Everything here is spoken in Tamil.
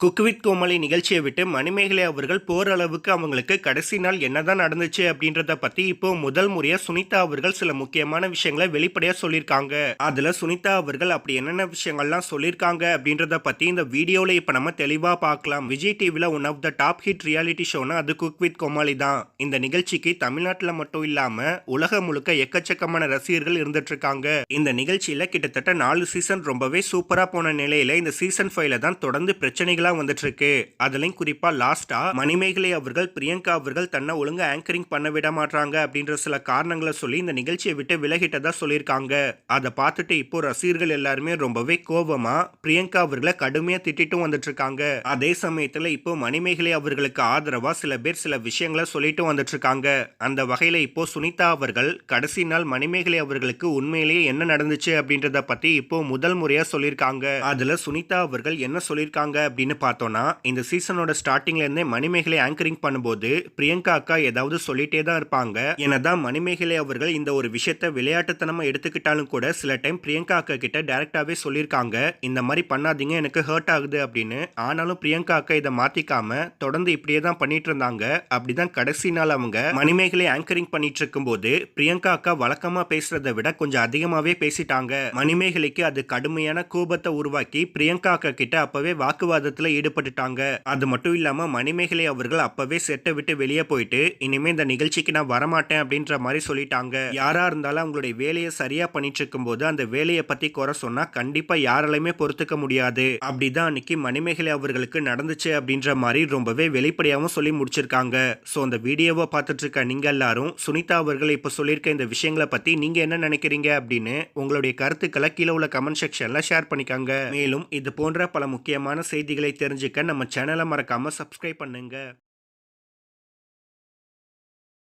குக்வித் கோமலி நிகழ்ச்சியை விட்டு மணிமேகலை அவர்கள் போற அளவுக்கு அவங்களுக்கு கடைசி நாள் என்னதான் நடந்துச்சு அப்படின்றத பத்தி இப்போ முதல் முறையா சுனிதா அவர்கள் சில முக்கியமான விஷயங்களை வெளிப்படையா சொல்லியிருக்காங்க. அதுல சுனிதா அவர்கள் அப்படி என்னென்ன விஷயங்கள்லாம் சொல்லியிருக்காங்க அப்படின்றத பத்தி இந்த வீடியோல இப்ப நம்ம தெளிவா பார்க்கலாம். விஜய் டிவில one of the top hit reality ஷோனா அது குக் வித் கோமாளி தான். இந்த நிகழ்ச்சிக்கு தமிழ்நாட்டில் மட்டும் இல்லாம உலகம் முழுக்க எக்கச்சக்கமான ரசிகர்கள் இருந்துட்டு இருக்காங்க இந்த நிகழ்ச்சியில கிட்டத்தட்ட நாலு சீசன் ரொம்பவே சூப்பரா போன நிலையில இந்த சீசன் ஃபைவ்ல தான் தொடர்ந்து பிரச்சனைகள் வந்துட்டு இருக்கு அதுலயும் குறிப்பா லாஸ்டா மணிமேகலை அவர்கள் பிரியங்கா அவர்கள் தன்னை ஒழுங்கா ஆங்கரிங் பண்ண விட மாட்டாங்க அப்படின்ற சில காரணங்களை சொல்லி இந்த நிகழ்ச்சியை விட்டு விலகிட்டதா சொல்லியிருக்காங்க. அதை பார்த்துட்டு இப்போ ரசிகர்கள் எல்லாருமே ரொம்பவே கோபமா பிரியங்கா அவர்களை கடுமையா திட்டிட்டும் வந்துட்டு இருக்காங்க அதே சமயத்துல இப்போ மணிமேகலை அவர்களுக்கு ஆதரவா சில பேர் சில விஷயங்களை சொல்லிட்டு வந்துட்டு இருக்காங்க அந்த வகையில இப்போ சுனிதா அவர்கள் கடைசி நாள் மணிமேகலை அவர்களுக்கு உண்மையிலேயே என்ன நடந்துச்சு அப்படின்றத பத்தி இப்போ முதல் முறையா சொல்லியிருக்காங்க. அதுல சுனிதா அவர்கள் என்ன சொல்லியிருக்காங்க அப்படின்னு பார்த்தோன்னா இந்த சீசனோட ஸ்டார்டிங்லேருந்தே மணிமேகலை ஆங்கரிங் பண்ணும்போது பிரியங்கா அக்கா ஏதாவது சொல்லிட்டே தான் இருப்பாங்க. என்னதான் மணிமேகலை அவர்கள் இந்த ஒரு விஷயத்த விளையாட்டுத்தனமாக எடுத்துக்கிட்டாலும் கூட சில டைம் பிரியங்கா அக்கா கிட்ட டேரக்டாகவே சொல்லியிருக்காங்க. இந்த மாதிரி பண்ணாதீங்க எனக்கு ஹர்ட் ஆகுது அப்படின்னு. ஆனாலும் பிரியங்கா அக்கா இதை மாற்றிக்காம தொடர்ந்து இப்படியே தான் பண்ணிட்டு இருந்தாங்க. அப்படிதான் கடைசி நாள் அவங்க மணிமேகலை ஆங்கரிங் பண்ணிட்டு இருக்கும்போது பிரியங்கா அக்கா வழக்கமாக பேசுறதை விட கொஞ்சம் அதிகமாகவே பேசிட்டாங்க. மணிமேகலைக்கு அது கடுமையான கோபத்தை உருவாக்கி பிரியங்கா அக்கா கிட்ட அப்பவே வாக்குவாதத்தில் ஈடுபட்டுட்டாங்க. அது மட்டும் இல்லாம மணிமேகலை அவர்கள் அப்பவே செட்டை விட்டு வெளியே போயிட்டு இனிமே இந்த நிகழ்ச்சிக்கு நான் வரமாட்டேன் அப்படின்ற மாதிரி சொல்லிட்டாங்க. யாரா இருந்தாலும் அவங்களுடைய வேலையை சரியா பண்ணிட்டு இருக்கும்போது அந்த வேலையை பத்தி குறை சொன்னா கண்டிப்பா யாராலையுமே பொறுத்துக்க முடியாது. அப்படிதான் அன்னைக்கு மணிமேகலை அவர்களுக்கு நடந்துச்சு அப்படின்ற மாதிரி ரொம்பவே வெளிப்படையாகவும் சொல்லி முடிச்சிருக்காங்க. ஸோ அந்த வீடியோவை பார்த்துட்டு இருக்க நீங்க எல்லாரும் சுனிதா அவர்கள் இப்போ சொல்லியிருக்க இந்த விஷயங்களை பத்தி நீங்க என்ன நினைக்கிறீங்க அப்படின்னு உங்களுடைய கருத்துக்களை கீழே உள்ள கமெண்ட் செக்ஷன்ல ஷேர் பண்ணிக்காங்க. மேலும் இது போன்ற பல முக்கியமான செய்திகளை தெரிஞ்சுக்க நம்ம சேனலை மறக்காமல் சப்ஸ்கிரைப் பண்ணுங்க.